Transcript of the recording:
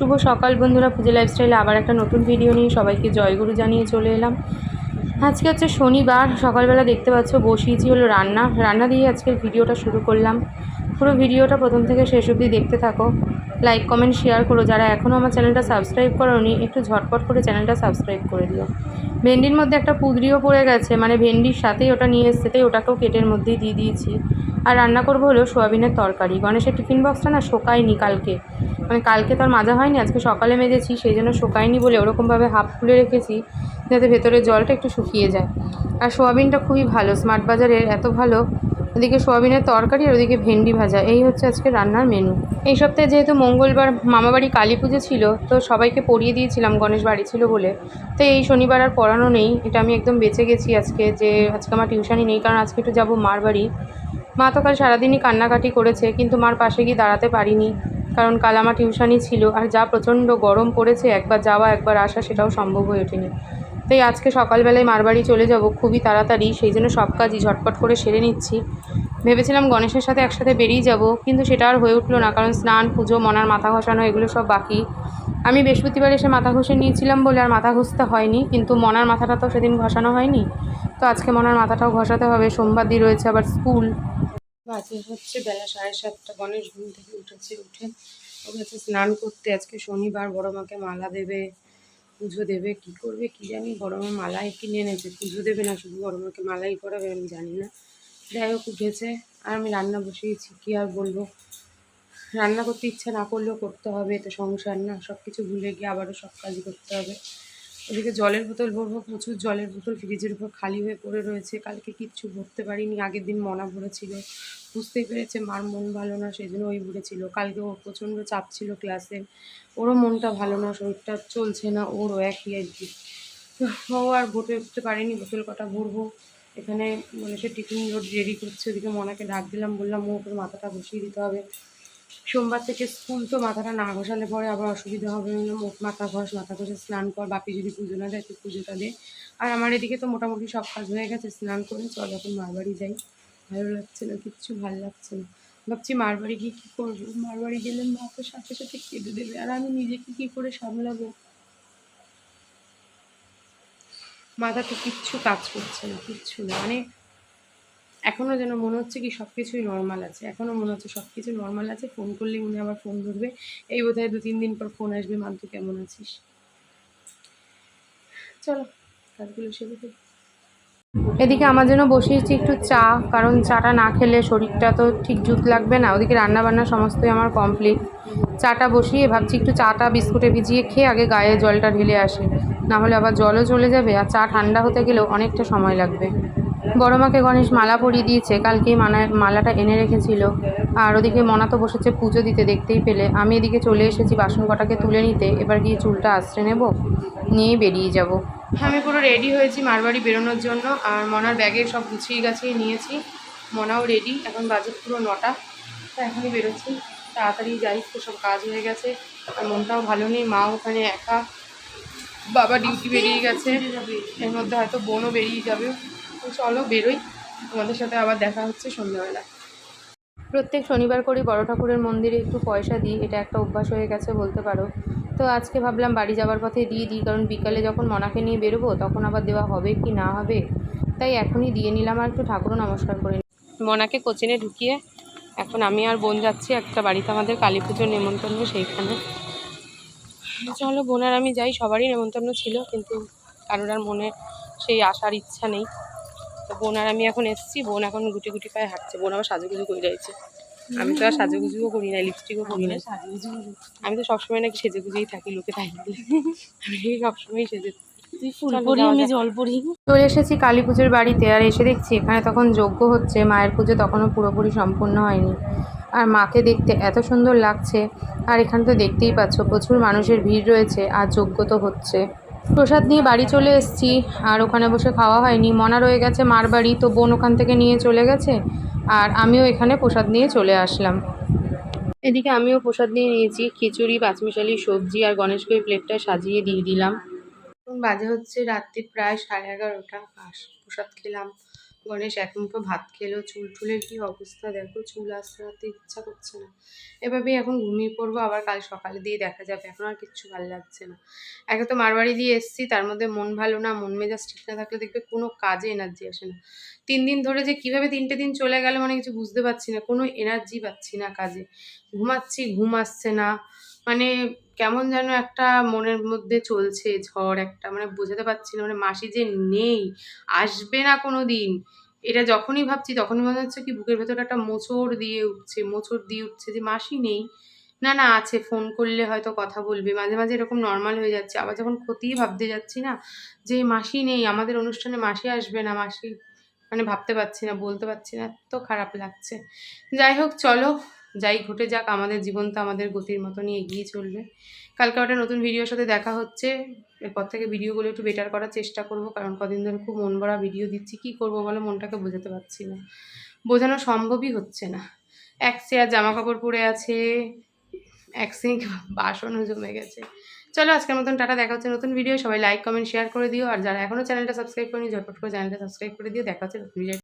শুভ সকাল বন্ধুরা, পুজো লাইফস্টাইলে আবার একটা নতুন ভিডিও নিয়ে সবাইকে জয়গুরু জানিয়ে চলে এলাম। আজকে হচ্ছে শনিবার, সকালবেলা দেখতে পাচ্ছ বসিয়েছি হলো রান্না। রান্না দিয়ে আজকের ভিডিওটা শুরু করলাম। পুরো ভিডিওটা প্রথম থেকে শেষ অবধি দেখতে থাকো। লাইক কমেন্ট শেয়ার করো। যারা এখনও আমার চ্যানেলটা সাবস্ক্রাইব করোনি, একটু ঝটপট করে চ্যানেলটা সাবস্ক্রাইব করে দিও। ভেন্ডির মধ্যে একটা পুদরিও পড়ে গেছে মানে ভেন্ডির সাথেই ওটা নিয়ে এসছে, তাই ওটাকেও কেটের মধ্যেই দিয়ে দিয়েছি। আর রান্না করব হলো সোয়াবিনের তরকারি। গণেশের টিফিন বক্সটা না শোকায়নি কালকে। মানে কালকে তো আর মাজা হয়নি, আজকে সকালে মেজেছি, সেই জন্য শুকায়নি বলে ওরকমভাবে হাফ খুলে রেখেছি, যাতে ভেতরের জলটা একটু শুকিয়ে যায়। আর সোয়াবিনটা খুবই ভালো, স্মার্ট বাজারের এত ভালো। ওদিকে সোয়াবিনের তরকারি আর ওদিকে ভেন্ডি ভাজা, এই হচ্ছে আজকে রান্নার মেনু এই সপ্তাহে যেহেতু মঙ্গলবার মামাবাড়ি কালী পুজো ছিল, তো সবাইকে পড়িয়ে দিয়েছিলাম, গণেশ বাড়ি ছিল বলে। তো এই শনিবার আর পড়ানো নেই, এটা আমি একদম বেঁচে গেছি আজকে যে আজকে আমার টিউশনই নেই, কারণ আজকে একটু যাব মার বাড়ি। মা তো কাল সারাদিনই কান্নাকাটি করেছে, কিন্তু মার পাশে গিয়ে দাঁড়াতে পারিনি। কারণ কাল আমার টিউশনই ছিল আর যা প্রচণ্ড গরম পড়েছে, একবার যাওয়া, একবার আসা, সেটাও সম্ভব হয়ে ওঠেনি। তাই আজকে সকালবেলায় মার বাড়ি চলে যাব, খুবই তাড়াতাড়ি, সেই জন্য সব কাজই ঝটপট করে সেরে নিচ্ছি। ভেবেছিলাম গণেশের সাথে একসাথে বেরিয়ে যাব, কিন্তু সেটা আর হয়ে উঠল না, কারণ স্নান, পুজো, মনার মাথা ঘষানো, এগুলো সব বাকি। আমি বৃহস্পতিবার এসে মাথা ঘষে নিয়েছিলাম বলে আর মাথা ঘষতে হয়নি, কিন্তু মনার মাথাটা তো সেদিন ঘষানো হয়নি। তো আজকে মনার মাথাটাও ঘষাতে হবে, সোমবার দিয়ে রয়েছে আবার স্কুল। বাজে হচ্ছে বেলা সাড়ে সাতটা, গণেশ ঘুম থেকে উঠেছে, উঠে গেছে স্নান করতে আজকে শনিবার, বড় মাকে মালা দেবে, পুজো দেবে, কি করবে কি জানি, বড় মা মালাই কিনে এনেছে, পুজো দেবে না শুধু বড় মাকে মালাই করাবে আমি জানি না। যাই হোক, উঠেছে, আর আমি রান্না বসিয়েছি, কি আর বলব? রান্না করতে ইচ্ছা না করলেও করতে হবে, এটা সংসার না সব কিছু ভুলে গিয়ে আবারও সব কাজ করতে হবে। ওদিকে জলের বোতল ভরবো প্রচুর জলের বোতল ফ্রিজের উপর খালি হয়ে পড়ে রয়েছে। কালকে কিচ্ছু ভরতে পারিনি, আগের দিন মনা ভরেছিল। বুঝতেই পেরেছে মার মন ভালো না সেই জন্য ওই ভরেছিল। কালকে ওর প্রচণ্ড চাপ ছিল ক্লাসে। ওরও মনটা ভালো না, শরীরটা চলছে না, ওরও একই তো ও আর ভোটে উঠতে পারেনি, বোতল কটা ভরবো। এখানে মানে সে টিফিন রোড রেডি করছে, ওদিকে মনাকে ডাক দিলাম, বললাম ও ওপর মাথাটা বসিয়ে দিতে হবে। সোমবার থেকে স্কুল তো মাথাটা না ঘষালে পরে আবার অসুবিধা হবে। মুখ মাথা ঘষ, মাথা ঘষে স্নান কর, বাপি যদি পুজো না দেয় তুই পুজোটা দে। আর আমার এদিকে তো মোটামুটি সব কাজ হয়ে গেছে, স্নান করে চল এখন মার বাড়ি যাই। ভালো লাগছে না, কিচ্ছু ভালো লাগছে না। ভাবছি মার বাড়ি গিয়ে কী করব? মার বাড়ি গেলে মা তো সাথে সাথে কেঁদে দেবে, আর আমি নিজেকে কী করে সামলাবো? মাথাতে কিচ্ছু কাজ করছে না, কিচ্ছু না। মানে এখনও যেন মনে হচ্ছে কি সব কিছুই নর্মাল আছে। এখনও মনে হচ্ছে সব কিছু নর্মাল আছে। ফোন করলেই উনি আবার ফোন ধরবে। এই বোধ হয় দু তিন দিন পর ফোন আসবে। মান্তু কেমন আছিস? চলো, কাজগুলো সেরে ফেলি। এদিকে আমার জন্য বসিয়েছি একটু চা, কারণ চাটা না খেলে শরীরটা তো ঠিক জুত লাগবে না। ওদিকে রান্না বান্না সমস্তই আমার কমপ্লিট চাটা বসিয়ে ভাবছি একটু চাটা বিস্কুটে ভিজিয়ে খেয়ে আগে গায়ে জলটা ঢেলে আসে। না হলে আবার জলও চলে যাবে। আর চা ঠান্ডা হতে গেলেও অনেকটা সময় লাগবে। বড় মাকে গণেশ মালা পরিয়ে দিয়েছে। কালকেই মালা, মালাটা এনে রেখেছিল। আর ওদিকে মনা তো বসেছে পুজো দিতে, দেখতেই পেলে। আমি এদিকে চলে এসেছি বাসন কটাকে তুলে নিতে। এবার গিয়ে চুলটা আশ্রে নেব, নিয়েই বেরিয়ে যাব। আমি পুরো রেডি হয়েছি মারবাড়ি বেরোনোর জন্য। আর মনার ব্যাগে সব গুছিয়ে গাছিয়ে নিয়েছি। মনাও রেডি। এখন বাজে পুরো নটা। তো এখনই বেরোচ্ছি। তাড়াতাড়ি যাই, তো সব কাজ হয়ে গেছে। আর মনটাও ভালো নেই। মা ওখানে একা। বাবা ডিউটি বেরিয়ে গেছে। এর মধ্যে হয়তো বোনও বেরিয়ে যাবে। তো চলো বেরোই। তোমাদের সাথে আবার দেখা হচ্ছে সন্ধ্যাবেলা। প্রত্যেক শনিবার করে, বড় ঠাকুরের মন্দিরে একটু পয়সা দিই, এটা একটা অভ্যাস হয়ে গেছে বলতে পারো। তো আজকে ভাবলাম বাড়ি যাওয়ার পথে দিয়ে দিই, কারণ বিকালে যখন মনাকে নিয়ে বেরোবো, তখন আবার দেওয়া হবে কি না হবে? তাই এখনই দিয়ে নিলাম আর একটু ঠাকুরও নমস্কার করে। মনাকে কোচিনে ঢুকিয়ে এখন আমি আর বোন যাচ্ছি, একটা বাড়িতে আমাদের কালী পুজোর নেমন্তন্ন সেইখানে। চলো বোন আর আমি যাই, সবারই নেমন্তন্ন ছিল, কিন্তু কারোর আর মনে সেই আসার ইচ্ছা নেই। তো বোন আর আমি এখন এসেছি বোন এখন গুটি গুটি পায়ে হাঁটছে বোন আবার সাজুগুজু করে রয়েছে আমি তো আর সাজুগুজুও করি না লিপস্টিকও করি না। আমি তো সবসময় নাকি সেজে গুজেই থাকি লোকে তাই আমি সবসময় সেজে চলে এসেছি কালী পুজোর বাড়িতে আর এসে দেখছি এখানে তখন যজ্ঞ হচ্ছে মায়ের পুজো তখনও পুরোপুরি সম্পূর্ণ হয়নি। আর মাকে দেখতে এত সুন্দর লাগছে আর এখানে তো দেখতেই পাচ্ছ প্রচুর মানুষের ভিড় রয়েছে আর যজ্ঞ তো হচ্ছে। প্রসাদ নিয়ে বাড়ি চলে এসেছি, আর ওখানে বসে খাওয়া হয়নি। মনা রয়ে গেছে মার বাড়ি, তো বোন ওখান থেকে নিয়ে চলে গেছে, আর আমিও এখানে প্রসাদ নিয়ে চলে আসলাম। এদিকে আমিও প্রসাদ নিয়ে নিয়েছি, খিচুড়ি, পাঁচমিশালি সবজি, আর গণেশকে প্লেটটা সাজিয়ে দিয়ে দিলাম। বাজে হচ্ছে রাত্রি প্রায় সাড়ে এগারোটা প্রসাদ খেলাম। গণেশ এক মুঠো ভাত খেলো চুল টুলের কি অবস্থা? দেখো চুল আসতে আসতে ইচ্ছা করছে না। এভাবেই এখন ঘুমিয়ে পড়ব, আবার কাল সকালে দিয়ে দেখা যাবে। এখন আর কিচ্ছু ভালো লাগছে না। একে তো মারবাড়ি দিয়ে এসছি, তার মধ্যে মন ভালো না, মন মেজাজ ঠিক না থাকলে দেখবে কোনো কাজে এনার্জি আসে না। তিন দিন ধরে যে কীভাবে তিনটে দিন চলে গেল মানে কিছু বুঝতে পারছি না, কোনো এনার্জি পাচ্ছি না কাজে। ঘুমাচ্ছি, ঘুম আসছে না। মানে কেমন যেন একটা মনের মধ্যে চলছে ঝড় একটা মানে বোঝাতে পারছি না মানে মাসি যে নেই, আসবে না কোনো দিন এটা যখনই ভাবছি তখনই মনে হচ্ছে কি বুকের ভেতরে একটা মোচড় দিয়ে উঠছে, মোচড় দিয়ে উঠছে যে মাসি নেই। না না, আছে, ফোন করলে হয়তো কথা বলবে। মাঝে মাঝে এরকম নর্মাল হয়ে যাচ্ছে। আবার যখন ক্ষতিই ভাবতে যাচ্ছি না যে মাসি নেই, আমাদের অনুষ্ঠানে মাসি আসবে না, মাসি মানে ভাবতে পারছি না, বলতে পারছি না, এত খারাপ লাগছে। যাই হোক, চলো। যাই ঘটে যাক, আমাদের জীবন তো আমাদের গতির মতনই এগিয়ে চলবে। কালকে একটা নতুন ভিডিওর সাথে দেখা হচ্ছে। এরপর থেকে ভিডিওগুলো একটু বেটার করার চেষ্টা করব, কারণ কদিন ধরে খুব মন ভরা ভিডিও দিচ্ছি। কী করব বলো মনটাকে বোঝাতে পারছি না। বোঝানো সম্ভবই হচ্ছে না। এক চেয়ার জামা কাপড় পরে আছে, এক সিঙ্ক বাসনও জমে গেছে। চলো আজকের মতন টাটা, দেখা হচ্ছে নতুন ভিডিও সবাই লাইক কমেন্ট শেয়ার করে দিও। আর যারা এখনও চ্যানেলটা সাবস্ক্রাইব করেনি, ঝটপট করে চ্যানেলটা সাবস্ক্রাইব করে দিও। দেখা হচ্ছে ভিডিও